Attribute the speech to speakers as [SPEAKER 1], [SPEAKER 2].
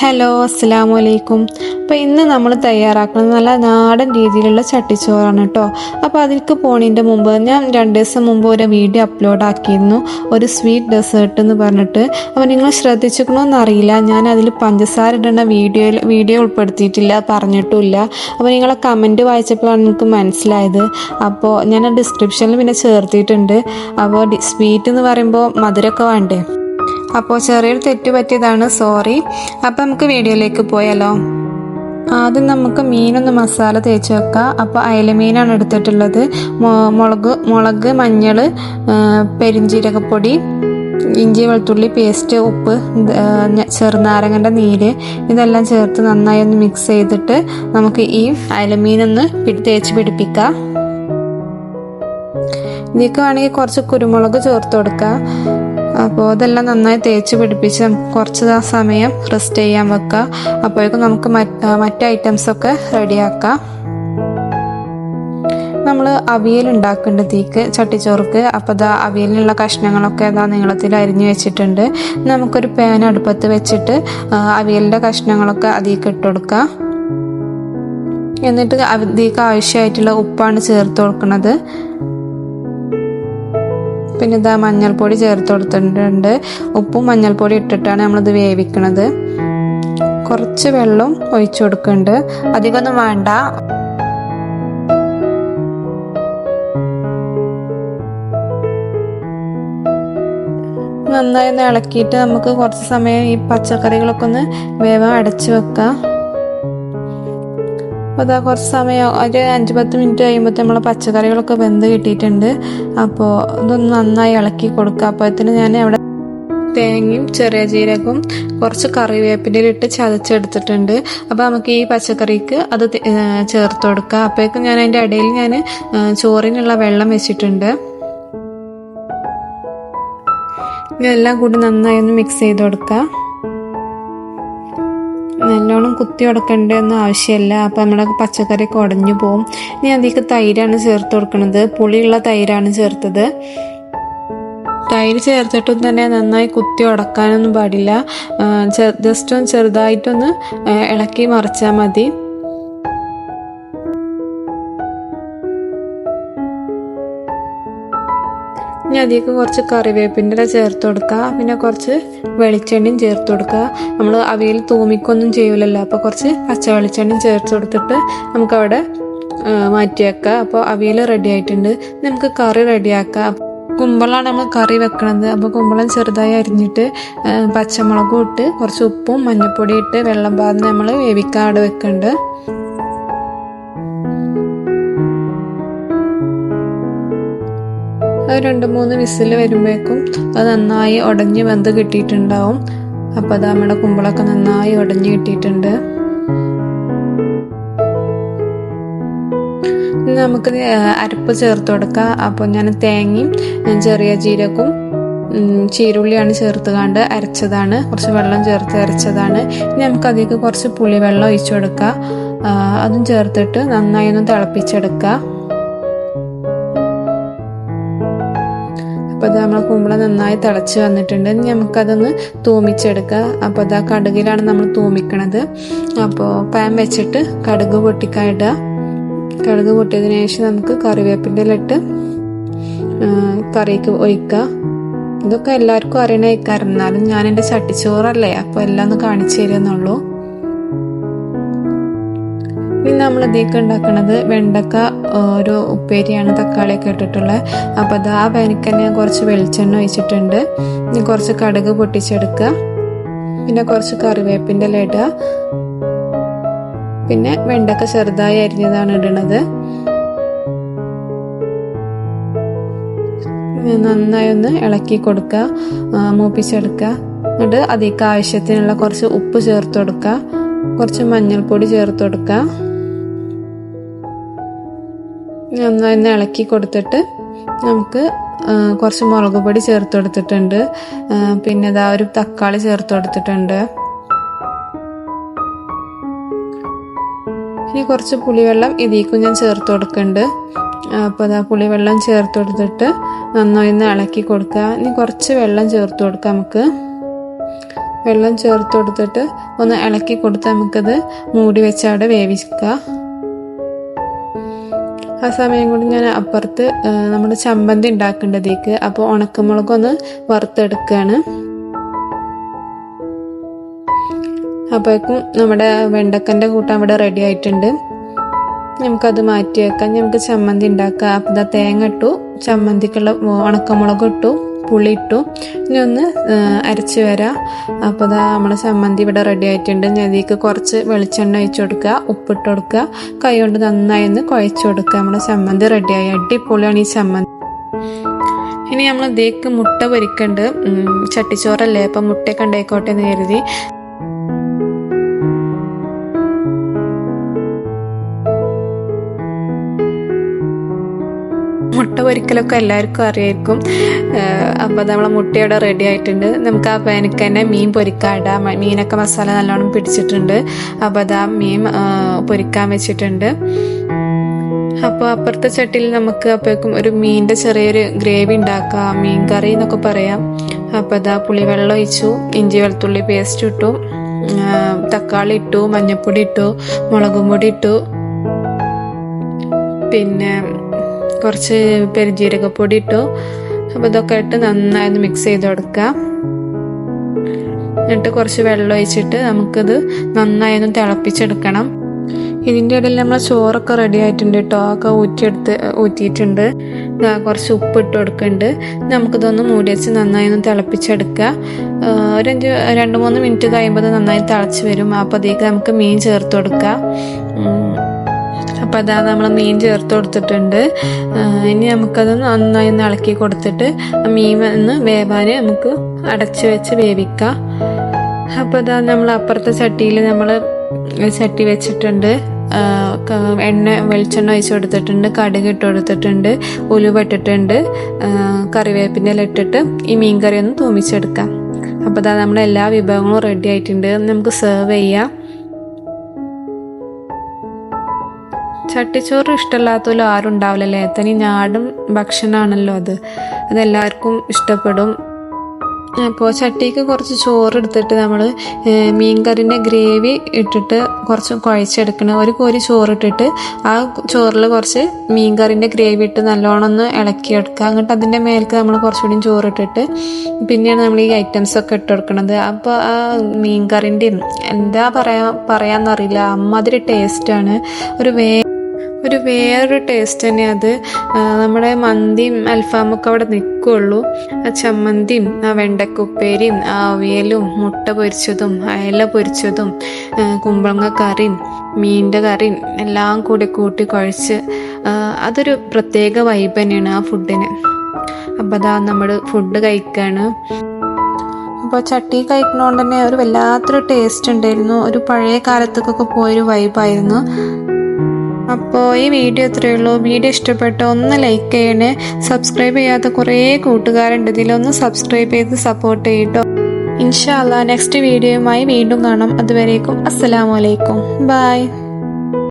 [SPEAKER 1] Hello അസ്സാം വലൈക്കും അപ്പോൾ ഇന്ന് നമ്മൾ തയ്യാറാക്കുന്നത് നല്ല നാടൻ രീതിയിലുള്ള ചട്ടിച്ചോറാണ് കേട്ടോ അപ്പോൾ അതിലേക്ക് പോണതിന്റെ മുമ്പ് ഞാൻ രണ്ട് ദിവസം മുമ്പ് ഒരു വീഡിയോ അപ്ലോഡ് ആക്കിയിരുന്നു. ഒരു സ്വീറ്റ് ഡെസേർട്ട് എന്ന് പറഞ്ഞിട്ട്. അപ്പോൾ നിങ്ങൾ ശ്രദ്ധിച്ചിരിക്കണമെന്ന് അറിയില്ല. ഞാൻ അതിൽ പഞ്ചസാര ഇടുന്ന വീഡിയോയിൽ വീഡിയോ ഉൾപ്പെടുത്തിയിട്ടില്ല പറഞ്ഞിട്ടുമില്ല. അപ്പോൾ നിങ്ങളെ കമന്റ് വായിച്ചപ്പോഴാണ് എനിക്ക് മനസ്സിലായത്. അപ്പോൾ ഞാൻ ഡിസ്ക്രിപ്ഷനിൽ പിന്നെ ചേർത്തിട്ടുണ്ട് അപ്പോൾ സ്വീറ്റ് എന്ന് പറയുമ്പോൾ മധുരമൊക്കെ വേണ്ടേ? അപ്പോൾ ചെറിയൊരു തെറ്റ് പറ്റിയതാണ് സോറി അപ്പം നമുക്ക് വീഡിയോയിലേക്ക് പോയാലോ. ആദ്യം നമുക്ക് മീനൊന്ന് മസാല തേച്ച് വെക്കാം. അപ്പോൾ അയലമീനാണ് എടുത്തിട്ടുള്ളത്. മുളക് മുളക് മഞ്ഞൾ പെരിഞ്ജീരകപ്പൊടി ഇഞ്ചി വെളുത്തുള്ളി പേസ്റ്റ് ഉപ്പ് ചെറുനാരങ്ങന്റെ നീര് ഇതെല്ലാം ചേർത്ത് നന്നായി ഒന്ന് മിക്സ് ചെയ്തിട്ട് നമുക്ക് ഈ അയലമീനൊന്ന് തേച്ച് പിടിപ്പിക്കാം. ഇതിലേക്ക് വേണമെങ്കിൽ കുറച്ച് കുരുമുളക് ചേർത്ത് കൊടുക്കുക അപ്പോൾ ഇതെല്ലാം നന്നായി തേച്ച് പിടിപ്പിച്ച് നമുക്ക് കുറച്ച് സമയം റെസ്റ്റ് ചെയ്യാൻ വെക്കുക അപ്പോഴേക്കും നമുക്ക് മറ്റ് ഐറ്റംസ് ഐറ്റംസൊക്കെ റെഡിയാക്കാം. നമ്മൾ അവിയൽ ഉണ്ടാക്കുന്നുണ്ട് തീക്ക് ചട്ടിച്ചോർക്ക്. അപ്പോൾ അതാ അവിയലിനുള്ള കഷ്ണങ്ങളൊക്കെ അതാ നീളത്തിൽ അരിഞ്ഞു വെച്ചിട്ടുണ്ട്. നമുക്കൊരു പാൻ അടുപ്പത്ത് വെച്ചിട്ട് അവിയലിന്റെ കഷ്ണങ്ങളൊക്കെ അതിലേക്ക് ഇട്ട് എന്നിട്ട് അതിക്ക് ആവശ്യമായിട്ടുള്ള ഉപ്പാണ് ചേർത്ത് കൊടുക്കുന്നത്. പിന്നെ ഇതാ മഞ്ഞൾപ്പൊടി ചേർത്ത് കൊടുത്തിട്ടുണ്ട്. ഉപ്പും മഞ്ഞൾപ്പൊടി ഇട്ടിട്ടാണ് നമ്മളിത് വേവിക്കണത്. കുറച്ച് വെള്ളം ഒഴിച്ചു കൊടുക്കുന്നുണ്ട്. അധികമൊന്നും വേണ്ട. നന്നായി ഒന്ന് ഇളക്കിയിട്ട് നമുക്ക് കുറച്ച് സമയം ഈ പച്ചക്കറികളൊക്കെ ഒന്ന് വേവാൻ അടച്ചു വെക്കാം. അപ്പോൾ അതാ കുറച്ച് സമയം ഒരു അഞ്ച് പത്ത് മിനിറ്റ് കഴിയുമ്പോൾ നമ്മളെ പച്ചക്കറികളൊക്കെ വെന്ത് കിട്ടിയിട്ടുണ്ട്. അപ്പോൾ ഇതൊന്ന് നന്നായി ഇളക്കി കൊടുക്കുക അപ്പോഴത്തേന് ഞാൻ അവിടെ തേങ്ങയും ചെറിയ ജീരകവും കുറച്ച് കറിവേപ്പിന്റെ ഇട്ട് ചതച്ചെടുത്തിട്ടുണ്ട്. അപ്പോൾ നമുക്ക് ഈ പച്ചക്കറിക്ക് അത് ചേർത്ത് കൊടുക്കുക അപ്പോഴേക്കും ഞാൻ അതിന്റെ ഇടയിൽ ഞാൻ ചോറിനുള്ള വെള്ളം വെച്ചിട്ടുണ്ട്. ഇതെല്ലാം കൂടി നന്നായി ഒന്ന് മിക്സ് ചെയ്ത് കൊടുക്കുക നല്ലോണം കുത്തി ഉടക്കേണ്ടതൊന്നും ആവശ്യമില്ല. അപ്പം നമ്മുടെ പച്ചക്കറിയൊക്കെ ഉടഞ്ഞു പോവും. ഇനി അതിലേക്ക് തൈരാണ് ചേർത്ത് കൊടുക്കുന്നത് പുളിയുള്ള തൈരാണ് ചേർത്തത്. തൈര് ചേർത്തിട്ടും തന്നെ നന്നായി കുത്തി ഉടക്കാനൊന്നും പാടില്ല. ജസ്റ്റ് ഒന്ന് ചെറുതായിട്ടൊന്ന് ഇളക്കി മറിച്ചാൽ മതി. ഇനി അതിലേക്ക് കുറച്ച് കറിവേപ്പിന്റെ ചേർത്ത് കൊടുക്കുക. പിന്നെ കുറച്ച് വെളിച്ചെണ്ണയും ചേർത്ത് കൊടുക്കുക. നമ്മൾ അവയിൽ തൂമിക്കൊന്നും ചെയ്യൂലല്ലോ. അപ്പോൾ കുറച്ച് പച്ച വെളിച്ചെണ്ണയും ചേർത്ത് കൊടുത്തിട്ട് നമുക്കവിടെ മാറ്റിയേക്കുക അപ്പോൾ അവിയൽ റെഡി ആയിട്ടുണ്ട്. നമുക്ക് കറി റെഡിയാക്കാം കുമ്പളാണ് നമ്മൾ കറി വെക്കണത്. അപ്പോൾ കുമ്പളം ചെറുതായി അരിഞ്ഞിട്ട് പച്ചമുളകും ഇട്ട് കുറച്ച് ഉപ്പും മഞ്ഞൾപ്പൊടി ഇട്ട് വെള്ളം പാർന്ന് നമ്മൾ വേവിക്കാട് വെക്കുന്നുണ്ട് അത് രണ്ട് മൂന്ന് വിസിൽ വരുമ്പോഴേക്കും അത് നന്നായി ഉടഞ്ഞ് വെന്ത് കിട്ടിയിട്ടുണ്ടാവും. അപ്പോൾ അത് നമ്മുടെ കുമ്പളൊക്കെ നന്നായി ഉടഞ്ഞ് കിട്ടിയിട്ടുണ്ട്. നമുക്ക് അരപ്പ് ചേർത്ത് കൊടുക്കാം. അപ്പോൾ ഞാൻ തേങ്ങയും ചെറിയ ജീരകവും ചീരുള്ളിയാണ് ചേർത്ത് കണ്ട് അരച്ചതാണ്. കുറച്ച് വെള്ളം ചേർത്ത് അരച്ചതാണ്. ഇനി നമുക്ക് അതിലേക്ക് കുറച്ച് പുളിവെള്ളം ഒഴിച്ചു കൊടുക്കുക അതും ചേർത്തിട്ട് നന്നായി ഒന്ന് തിളപ്പിച്ചെടുക്കുക അപ്പോൾ അത് നമ്മളെ കുമ്പളം നന്നായി തിളച്ച് വന്നിട്ടുണ്ട്. നമുക്കതൊന്ന് തൂമിച്ചെടുക്കുക അപ്പോൾ അത് ആ കടുകിലാണ് നമ്മൾ തൂമിക്കണത്. അപ്പോൾ പാൻ വെച്ചിട്ട് കടുക് പൊട്ടിക്കാൻ കടുക് പൊട്ടിയതിന് ശേഷം നമുക്ക് കറിവേപ്പിന്റെ ഇട്ട് കറിക്ക് ഒഴിക്കുക ഇതൊക്കെ എല്ലാവർക്കും അറിയണ ഇക്കാരം എന്നാലും ഞാൻ എന്റെ ചട്ടിച്ചോറല്ലേ അപ്പോൾ എല്ലാം ഒന്ന് കാണിച്ചു തരുന്നുള്ളൂ ഇനി നമ്മൾ ഇതിലേക്ക് ഉണ്ടാക്കുന്നത് വെണ്ടക്ക ഒരു ഉപ്പേരിയാണ് തക്കാളിയൊക്കെ ഇട്ടിട്ടുള്ളത്. അപ്പോൾ അത് ആ പാനിക്ക് തന്നെ കുറച്ച് വെളിച്ചെണ്ണ ഒഴിച്ചിട്ടുണ്ട്. ഇനി കുറച്ച് കടുക് പൊട്ടിച്ചെടുക്കുക. പിന്നെ കുറച്ച് കറിവേപ്പിന്റെ ഇല ഇടുക. പിന്നെ വെണ്ടക്ക ചെറുതായി അരിഞ്ഞതാണ് ഇടുന്നത് നന്നായി ഒന്ന് ഇളക്കി കൊടുക്കുക മൂപ്പിച്ചെടുക്കുക. എന്നിട്ട് അതിലേക്ക് ആവശ്യത്തിനുള്ള കുറച്ച് ഉപ്പ് ചേർത്ത് കൊടുക്കുക. കുറച്ച് മഞ്ഞൾപ്പൊടി ചേർത്ത് കൊടുക്കുക. ഒന്ന് ഇളക്കി കൊടുത്തിട്ട് നമുക്ക് കുറച്ച് മുളക് പൊടി ചേർത്ത് കൊടുത്തിട്ടുണ്ട്. പിന്നെ ഇതാ ഒരു തക്കാളി ചേർത്ത് കൊടുത്തിട്ടുണ്ട്. ഇനി കുറച്ച് പുളിവെള്ളം ഇതിലേക്കും ഞാൻ ചേർത്ത് കൊടുക്കുന്നുണ്ട്. അപ്പോൾ അതാ പുളിവെള്ളം ചേർത്ത് കൊടുത്തിട്ട് നന്നായി ഒന്ന് ഇളക്കി കൊടുക്കുക. ഇനി കുറച്ച് വെള്ളം ചേർത്ത് കൊടുക്കാം നമുക്ക്. വെള്ളം ചേർത്ത് കൊടുത്തിട്ട് ഒന്ന് ഇളക്കി കൊടുത്ത് നമുക്കത് മൂടി വെച്ച് അവിടെ വേവിക്കുക. ആ സമയം കൊണ്ട് ഞാൻ അപ്പുറത്ത് നമ്മുടെ ചമ്മന്തി ഉണ്ടാക്കേണ്ടതേക്ക്. അപ്പോൾ ഉണക്കമുളകൊന്ന് വറുത്തെടുക്കുകയാണ് അപ്പോഴേക്കും നമ്മുടെ വെണ്ടക്കന്റെ കൂട്ടം ഇവിടെ റെഡി ആയിട്ടുണ്ട്. നമുക്കത് മാറ്റി വെക്കാം നമുക്ക് ചമ്മന്തി ഉണ്ടാക്കാം. അപ്പം തേങ്ങ ഇട്ടു. ചമ്മന്തിക്കുള്ള ഉണക്കമുളക് ഇട്ടു. പുളി ഇട്ടു ഇനി ഒന്ന് അരച്ച് വരാം. അപ്പോൾ ഇതാ നമ്മുടെ ചമ്മന്തി ഇവിടെ റെഡി ആയിട്ടുണ്ട്. ഇനി അതിലേക്ക് കുറച്ച് വെളിച്ചെണ്ണ ഒഴിച്ച് കൊടുക്കുക. ഉപ്പിട്ട് കൊടുക്കുക. കൈ കൊണ്ട് നന്നായി ഒന്ന് കുഴച്ച് കൊടുക്കുക. നമ്മുടെ ചമ്മന്തി റെഡിയായി അടിപൊളിയാണ് ഈ ചമ്മന്തി ഇനി നമ്മൾ ഇതേക്ക് മുട്ട പൊരിക്കുന്നുണ്ട് ഉം, ചട്ടിച്ചോറല്ലേ? അപ്പം മുട്ടയൊക്കെ ഉണ്ടായിക്കോട്ടെ എന്ന് കരുതി. പൊരിക്കലൊക്കെ എല്ലാവർക്കും അറിയായിരിക്കും. അപ്പോൾ നമ്മളെ മുട്ടയോടെ റെഡി ആയിട്ടുണ്ട്. നമുക്ക് ആ പാനിക്ക് തന്നെ മീൻ പൊരിക്കാൻ ഇടാം. മീനൊക്കെ മസാല നല്ലോണം പിടിച്ചിട്ടുണ്ട്. അപ്പോൾ അതാ മീൻ പൊരിക്കാൻ വെച്ചിട്ടുണ്ട്. അപ്പോൾ അപ്പുറത്തെ ചട്ടിയിൽ നമുക്ക് അപ്പോഴേക്കും ഒരു മീനിന്റെ ചെറിയൊരു ഗ്രേവി ഉണ്ടാക്കാം. മീൻ കറി എന്നൊക്കെ പറയാം. അപ്പോൾ അതാ പുളിവെള്ളം ഒഴിച്ചു ഇഞ്ചി വെളുത്തുള്ളി പേസ്റ്റ് ഇട്ടു തക്കാളി ഇട്ടു മഞ്ഞൾപ്പൊടി ഇട്ടു മുളകും പൊടി ഇട്ടു. പിന്നെ കുറച്ച് പെരുജീരകപ്പൊടി ഇട്ടു അപ്പോൾ ഇതൊക്കെ ഇട്ട് നന്നായി മിക്സ് ചെയ്ത് കൊടുക്കുക എന്നിട്ട് കുറച്ച് വെള്ളം ഒഴിച്ചിട്ട് നമുക്കിത് നന്നായി ഒന്ന് തിളപ്പിച്ചെടുക്കണം. ഇതിന്റെ ഇടയിൽ നമ്മൾ ചോറൊക്കെ റെഡി ആയിട്ടുണ്ട് കേട്ടോ ഒക്കെ ഊറ്റിയെടുത്ത് ഊറ്റിയിട്ടുണ്ട്. കുറച്ച് ഉപ്പ് ഇട്ട് കൊടുക്കുന്നുണ്ട്. നമുക്കിതൊന്ന് മൂടി വെച്ച് നന്നായി ഒന്ന് തിളപ്പിച്ചെടുക്കുക ഒരു അഞ്ച് രണ്ട് മൂന്ന് മിനിറ്റ് കഴിയുമ്പോൾ നന്നായി തിളച്ച് വരും. അപ്പോൾ അതിലേക്ക് നമുക്ക് മീൻ ചേർത്ത് കൊടുക്കുക. അപ്പോൾ അതാ നമ്മൾ മീൻ ചേർത്ത് കൊടുത്തിട്ടുണ്ട്. ഇനി നമുക്കത് നന്നായി ഒന്ന് ഇളക്കി കൊടുത്തിട്ട് മീൻ ഒന്ന് വേവാൻ നമുക്ക് അടച്ച് വെച്ച് വേവിക്കാം. അപ്പോൾ അതാ നമ്മൾ അപ്പുറത്തെ ചട്ടിയിൽ നമ്മൾ ചട്ടി വെച്ചിട്ടുണ്ട്. എണ്ണ വെളിച്ചെണ്ണ ഒഴിച്ച് കൊടുത്തിട്ടുണ്ട്. കടുക് ഇട്ട് കൊടുത്തിട്ടുണ്ട്. ഉലുവ ഇട്ടിട്ടുണ്ട്. കറിവേപ്പിന്റെ ഇല ഇട്ടിട്ട് ഈ മീൻ കറി ഒന്ന് തൂമിച്ചെടുക്കാം. അപ്പോൾ അതാ നമ്മുടെ എല്ലാ വിഭവങ്ങളും റെഡി ആയിട്ടുണ്ട്. നമുക്ക് സെർവ് ചെയ്യാം. ചട്ടിച്ചോറ് ഇഷ്ടമില്ലാത്തവരും ആരും ഉണ്ടാവില്ലല്ലേ തനി നാടൻ ഭക്ഷണമാണല്ലോ അത്. അതെല്ലാവർക്കും ഇഷ്ടപ്പെടും. അപ്പോൾ ചട്ടിക്ക് കുറച്ച് ചോറ് എടുത്തിട്ട് നമ്മൾ മീൻകറിന്റെ ഗ്രേവി ഇട്ടിട്ട് കുറച്ച് കുഴച്ചെടുക്കണം. ഒരു കോരി ചോറിട്ടിട്ട് ആ ചോറിൽ കുറച്ച് മീൻകറിന്റെ ഗ്രേവി ഇട്ട് നല്ലോണം ഒന്ന് ഇളക്കിയെടുക്കുക എന്നിട്ട് അതിന്റെ മേലേക്ക് നമ്മൾ കുറച്ചുകൂടി ചോറിട്ടിട്ട് പിന്നെയാണ് നമ്മൾ ഈ ഐറ്റംസ് ഒക്കെ ഇട്ട് കൊടുക്കുന്നത് അപ്പോൾ ആ മീൻകറിന്റെയും എന്താ പറയാ പറയാന്നറിയില്ല. അമ്മാതിരി ടേസ്റ്റാണ് ഒരു വേ ഒരു വേറൊരു ടേസ്റ്റ് തന്നെ അത്. നമ്മുടെ മന്തിയും അൽഫാമൊക്കെ അവിടെ നിൽക്കുള്ളൂ ആ ചമ്മന്തിയും ആ വെണ്ടക്കുപ്പേരിയും ആ അവിയലും മുട്ട പൊരിച്ചതും അയല പൊരിച്ചതും കുമ്പളങ്ങ കറിയും മീനിന്റെ കറിയും എല്ലാം കൂടി കൂട്ടി കുഴച്ച് അതൊരു പ്രത്യേക വൈബ് തന്നെയാണ് ആ ഫുഡിന് അപ്പോൾ അതാ നമ്മൾ ഫുഡ് കഴിക്കുകയാണ് അപ്പോൾ ചട്ടി കഴിക്കണോണ്ട് തന്നെ ഒരു വല്ലാത്തൊരു ടേസ്റ്റ് ഉണ്ടായിരുന്നു. ഒരു പഴയ കാലത്തേക്കൊക്കെ പോയൊരു വൈബായിരുന്നു അപ്പോൾ ഈ വീഡിയോ ഇത്രയേ ഉള്ളൂ. വീഡിയോ ഇഷ്ടപ്പെട്ടോ ഒന്ന് ലൈക്ക് ചെയ്യണേ. സബ്സ്ക്രൈബ് ചെയ്യാത്ത കുറേ കൂട്ടുകാരുണ്ട്. ഇതിലൊന്ന് സബ്സ്ക്രൈബ് ചെയ്ത് സപ്പോർട്ട് ചെയ്യട്ടോ. ഇൻഷാല്ല നെക്സ്റ്റ് വീഡിയോയുമായി വീണ്ടും കാണാം. അതുവരേക്കും അസ്സലാമലൈക്കും ബായ്